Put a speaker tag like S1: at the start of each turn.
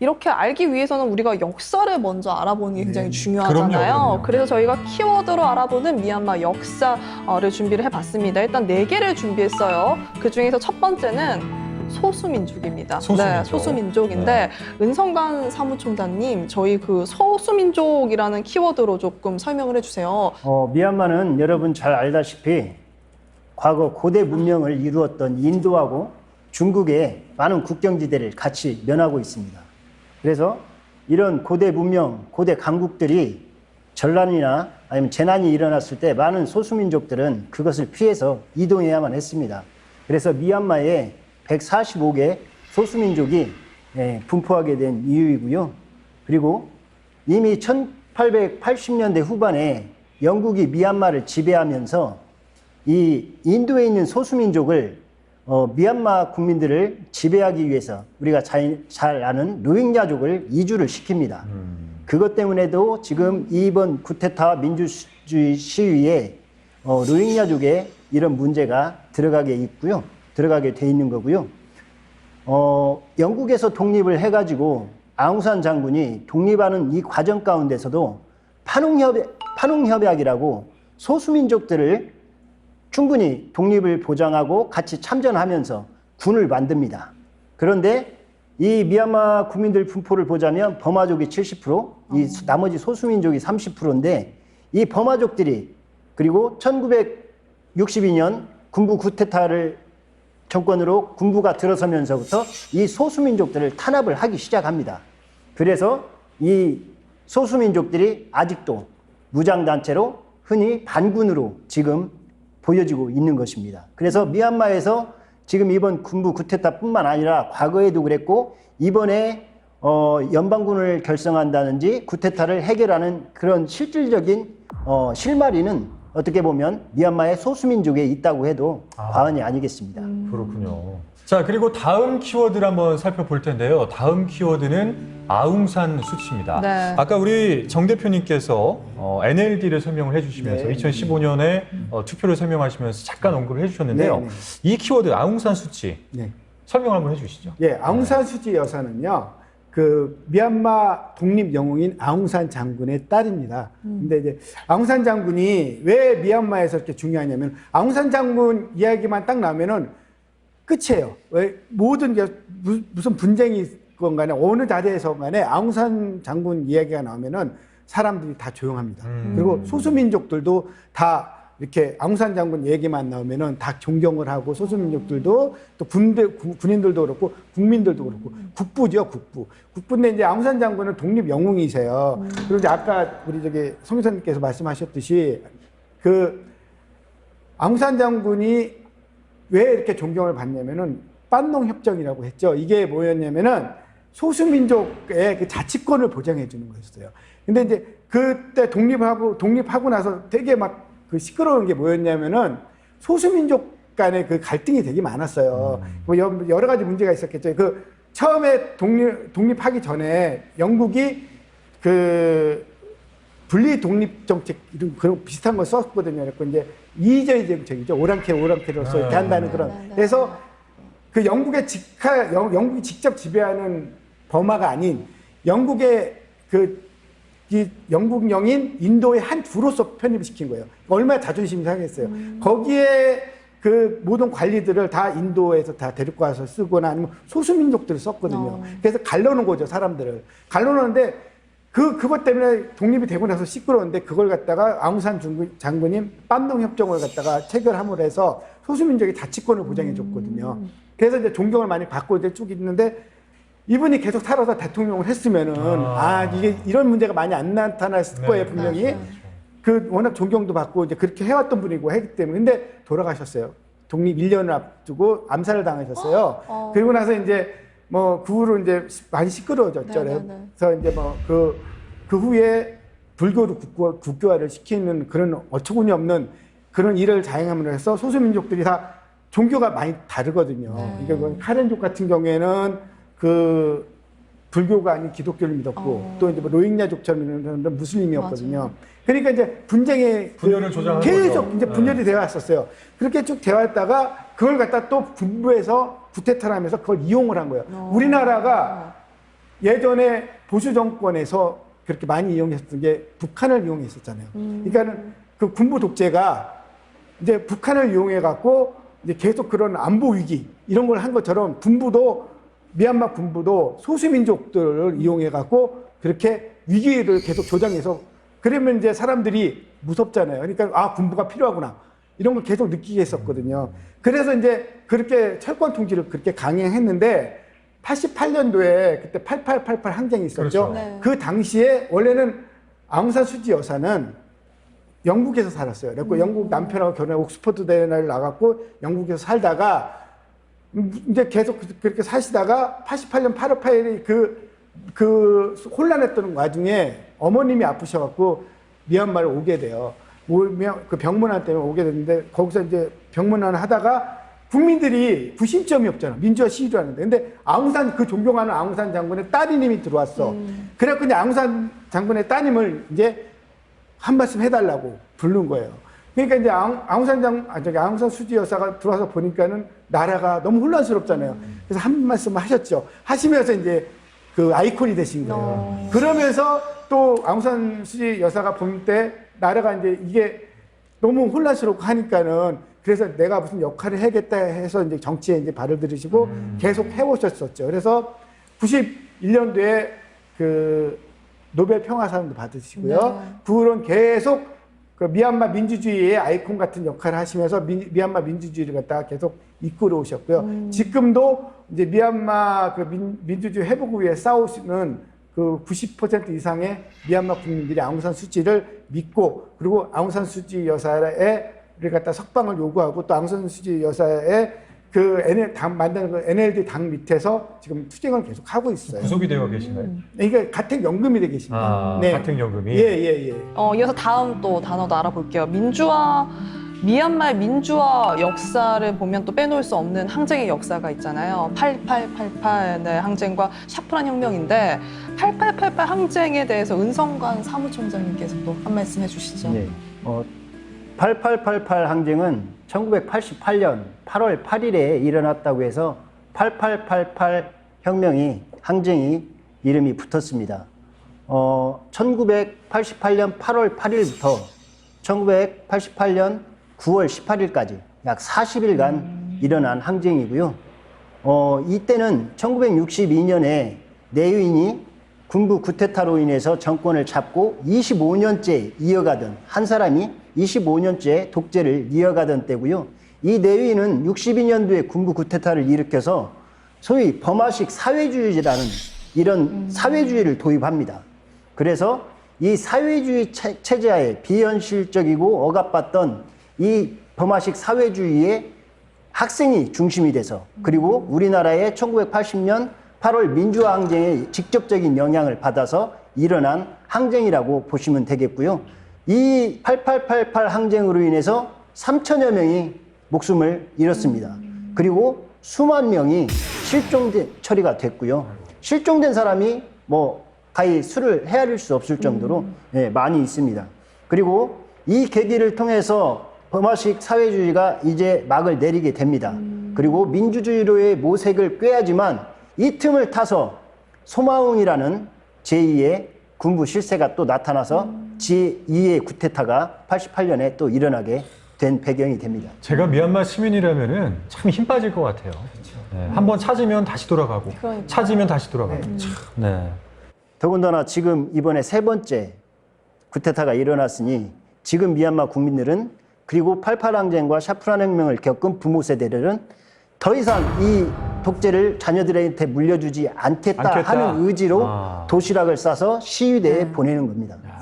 S1: 이렇게 알기 위해서는 우리가 역사를 먼저 알아보는 게 굉장히
S2: 네.
S1: 중요하잖아요.
S2: 그럼요, 그럼요.
S1: 그래서 저희가 키워드로 알아보는 미얀마 역사를 준비를 해봤습니다. 일단 네 개를 준비했어요. 그 중에서 첫 번째는 소수민족입니다.
S2: 소수민족.
S1: 네, 소수민족인데 은성관 사무총장님, 저희 그 소수민족이라는 키워드로 조금 설명을 해주세요.
S3: 어, 미얀마는 여러분 잘 알다시피 과거 고대 문명을 이루었던 인도하고 중국의 많은 국경지대를 같이 면하고 있습니다. 그래서 이런 고대 문명, 고대 강국들이 전란이나 아니면 재난이 일어났을 때 많은 소수민족들은 그것을 피해서 이동해야만 했습니다. 그래서 미얀마에 145개 소수민족이 예, 분포하게 된 이유이고요. 그리고 이미 1880년대 후반에 영국이 미얀마를 지배하면서 이 인도에 있는 소수민족을 어, 미얀마 국민들을 지배하기 위해서 우리가 잘, 잘 아는 로힝야족을 이주를 시킵니다. 그것 때문에도 지금 이번 쿠데타 민주주의 시위에 어, 로힝야족에 이런 문제가 들어가게 있고요. 들어가게 돼 있는 거고요. 어, 영국에서 독립을 해가지고 아웅산 장군이 독립하는 이 과정 가운데서도 파농협약, 파농협약이라고 소수민족들을 충분히 독립을 보장하고 같이 참전하면서 군을 만듭니다. 그런데 이 미얀마 국민들 분포를 보자면 버마족이 70%, 이 수- 나머지 소수민족이 30%인데 이 버마족들이 그리고 1962년 군부 쿠데타를 정권으로 군부가 들어서면서부터 이 소수민족들을 탄압을 하기 시작합니다. 그래서 이 소수민족들이 아직도 무장단체로 흔히 반군으로 지금 보여지고 있는 것입니다. 그래서 미얀마에서 지금 이번 군부 쿠데타뿐만 아니라 과거에도 그랬고 이번에 어, 연방군을 결성한다든지 쿠데타를 해결하는 그런 실질적인 어, 실마리는 어떻게 보면 미얀마의 소수민족에 있다고 해도 과언이 아니겠습니다.
S2: 그렇군요. 자, 그리고 다음 키워드를 한번 살펴볼 텐데요. 다음 키워드는 아웅산 수치입니다.
S1: 네.
S2: 아까 우리 정 대표님께서 어, NLD를 설명을 해주시면서
S3: 네.
S2: 2015년에 어, 투표를 설명하시면서 잠깐 언급을 해주셨는데요.
S4: 네, 네.
S2: 이 키워드 아웅산 수치
S4: 네.
S2: 설명 한번 해주시죠.
S4: 예, 아웅산 수지 여사는요. 그 미얀마 독립 영웅인 아웅산 장군의 딸입니다. 근데 이제 아웅산 장군이 왜 미얀마에서 이렇게 중요하냐면 아웅산 장군 이야기만 딱 나오면은 끝이에요. 왜 모든 게 무- 무슨 분쟁이 있건 간에 어느 자리에서 간에 아웅산 장군 이야기가 나오면은 사람들이 다 조용합니다.
S2: 음.
S4: 그리고 소수민족들도 다 이렇게 아웅산 장군 얘기만 나오면은 다 존경을 하고 소수민족들도 또 군대 구- 군인들도 그렇고 국민들도 그렇고 국부죠 국부 국부인데 이제 아웅산 장군은 독립 영웅이세요. 그리고 이제 아까 우리 저기 송유선님께서 말씀하셨듯이 그 아웅산 장군이 왜 이렇게 존경을 받냐면은 빤농 협정이라고 했죠. 이게 뭐였냐면은 소수민족의 그 자치권을 보장해 주는 거였어요. 근데 이제 그때 독립하고 독립하고 나서 되게 막 그 시끄러운 게 뭐였냐면은 소수민족 간의 그 갈등이 되게 많았어요. 뭐 여- 여러 가지 문제가 있었겠죠. 그 처음에 독립 독립하기 전에 영국이 그 분리 독립 정책 이런 그런 비슷한 걸 썼거든요. 그래서 이제 이저희 정책이죠. 오랑캐 오랑캐로서 이렇게 한다는 그런.
S1: 네, 네.
S4: 그래서 그 영국의 직하 영, 영국이 직접 지배하는 버마가 아닌 영국의 그 이 영국령인 인도의 한 주로서 편입을 시킨 거예요. 얼마나 자존심이 상했어요. 거기에 그 모든 관리들을 다 인도에서 다 데리고 와서 쓰거나 아니면 소수민족들을 썼거든요.
S1: 어.
S4: 그래서 갈라놓은 거죠, 사람들을. 갈라놓는데 그, 그것 때문에 독립이 되고 나서 시끄러운데 그걸 갖다가 아웅산 장군님 빤동 협정을 갖다가 체결함으로 해서 소수민족의 자치권을 보장해 줬거든요. 그래서 이제 존경을 많이 받고 이제 쭉 있는데 이분이 계속 살아서 대통령을 했으면은
S2: 아.
S4: 아, 이게 이런 문제가 많이 안 나타났을
S2: 네,
S4: 거예요,
S2: 네,
S4: 분명히.
S1: 네,
S4: 그 워낙 존경도 받고 이제 그렇게 해왔던 분이고 했기 때문에 근데 돌아가셨어요. 독립 1년을 앞두고 암살을 당하셨어요.
S1: 어.
S4: 그리고 나서 이제 뭐 그 후로 이제 시- 많이 시끄러워졌죠.
S1: 네, 네, 네.
S4: 그래서 이제 뭐그그 후에 불교로 국교, 국교화를 시키는 그런 어처구니 없는 그런 일을 자행함으로 해서 소수민족들이 다 종교가 많이 다르거든요.
S1: 네.
S4: 그러니까 뭐 카렌족 같은 경우에는 그 불교가 아닌 기독교를 믿었고
S1: 어.
S4: 또 이제 뭐 로힝야족처럼 이런 무슬림이었거든요.
S1: 맞아요.
S4: 그러니까 이제 분쟁의
S2: 분열을
S4: 그
S2: 조장하는
S4: 계속
S2: 거죠.
S4: 이제
S2: 네.
S4: 분열이 되어 왔었어요. 그렇게 쭉 되어 왔다가 그걸 갖다 또 군부에서 구테타를 하면서 그걸 이용을 한 거예요.
S1: 어.
S4: 우리나라가 예전에 보수 정권에서 그렇게 많이 이용했던 게 북한을 이용했었잖아요. 그러니까는 그 군부 독재가 이제 북한을 이용해 갖고 이제 계속 그런 안보 위기 이런 걸 한 것처럼 군부도 미얀마 군부도 소수민족들을 이용해 갖고 그렇게 위기를 계속 조장해서 그러면 이제 사람들이 무섭잖아요. 그러니까 아 군부가 필요하구나 이런 걸 계속 느끼게 했었거든요. 그래서 이제 그렇게 철권 통치를 그렇게 강행했는데 88년도에 그때 8888 항쟁이 있었죠.
S2: 그렇죠.
S1: 네.
S4: 그 당시에 원래는 아웅산 수지 여사는 영국에서 살았어요. 그래서 영국 남편하고 결혼해 옥스퍼드 대학을 나갔고 영국에서 살다가 음, 이제 계속 그렇게 사시다가 88년 8월 8일에 그, 그 혼란했던 와중에 어머님이 아프셔갖고 미얀마를 오게 돼요. 오면 그 병문안 때문에 오게 됐는데 거기서 이제 병문안 하다가 국민들이 구심점이 없잖아. 민주화 시위를 하는데. 근데 아웅산 그 존경하는 아웅산 장군의 따님이 들어왔어. 그래갖고 이제 아웅산 장군의 따님을 이제 한 말씀 해달라고 부른 거예요. 그러니까 이제 아웅, 아웅산 장, 아, 저기 아웅산 수지 여사가 들어와서 보니까는 나라가 너무 혼란스럽잖아요. 그래서 한 말씀 하셨죠. 하시면서 이제 그 아이콘이 되신 거예요.
S1: 어.
S4: 그러면서 또 아웅산 수지 여사가 볼 때 나라가 이제 이게 너무 혼란스럽고 하니까는 그래서 내가 무슨 역할을 해야겠다 해서 이제 정치에 이제 발을 들이시고 계속 해오셨었죠. 그래서 91년도에 그 노벨 평화상도 받으시고요.
S1: 네.
S4: 그 후로는 계속 그 미얀마 민주주의의 아이콘 같은 역할을 하시면서 미, 미얀마 민주주의를 갖다가 계속 이끌어 오셨고요. 지금도 이제 미얀마 그 민, 민주주의 회복을 위해 싸우시는 그 90% 이상의 미얀마 국민들이 아웅산 수지를 믿고 그리고 아웅산 수지 여사의 를 갖다 석방을 요구하고 또 아웅산 수지 여사의 그 NL 당 만드는 그 NLD 당 밑에서 지금 투쟁을 계속 하고 있어요.
S2: 구속이 되어 계신가요?
S4: 이게 가택 연금이 되어 계십니다.
S2: 아, 같은 연금이.
S4: 예, 예, 예.
S1: 어, 이어서 다음 또 단어도 알아볼게요. 민주화, 미얀마의 민주화 역사를 보면 또 빼놓을 수 없는 항쟁의 역사가 있잖아요. 8888 네, 항쟁과 샤프란 혁명인데 8888 항쟁에 대해서 은성관 사무총장님께서 또 한 말씀 해주시죠.
S3: 네. 어, 8888 항쟁은 1988년 8월 8일에 일어났다고 해서 8888 혁명이 항쟁이 이름이 붙었습니다. 어, 1988년 8월 8일부터 1988년 9월 18일까지 약 40일간 일어난 항쟁이고요. 어, 이때는 1962년에 내유인이 군부 쿠데타로 인해서 정권을 잡고 25년째 이어가던 한 사람이 25년째 독재를 이어가던 때고요. 이 내유인은 62년도에 군부 쿠데타를 일으켜서 소위 범화식 사회주의라는 이런 사회주의를 도입합니다. 그래서 이 사회주의 체- 체제하에 비현실적이고 억압받던 이 범화식 사회주의의 학생이 중심이 돼서 그리고 우리나라의 1980년 8월 민주화 항쟁에 직접적인 영향을 받아서 일어난 항쟁이라고 보시면 되겠고요. 이 8888 항쟁으로 인해서 3천여 명이 목숨을 잃었습니다. 그리고 수만 명이 실종된 처리가 됐고요. 실종된 사람이 뭐 가히 수를 헤아릴 수 없을 정도로 예, 많이 있습니다. 그리고 이 계기를 통해서 범화식 사회주의가 이제 막을 내리게 됩니다. 그리고 민주주의로의 모색을 꾀하지만 이 틈을 타서 소마웅이라는 제2의 군부 실세가 또 나타나서 제2의 구테타가 88년에 또 일어나게 된 배경이 됩니다.
S2: 제가 미얀마 시민이라면은 참힘 빠질 것 같아요. 네, 한번 찾으면 다시 돌아가고,
S1: 그러니까요.
S2: 찾으면 다시 돌아가고. 참, 네.
S3: 더군다나 지금 이번에 세 번째 구테타가 일어났으니 지금 미얀마 국민들은 그리고 88항쟁과 샤프란 혁명을 겪은 부모 세대들은 더 이상 이 독재를 자녀들한테 물려주지 않겠다,
S2: 않겠다.
S3: 하는 의지로
S2: 아.
S3: 도시락을 싸서 시위대에 보내는 겁니다. 예.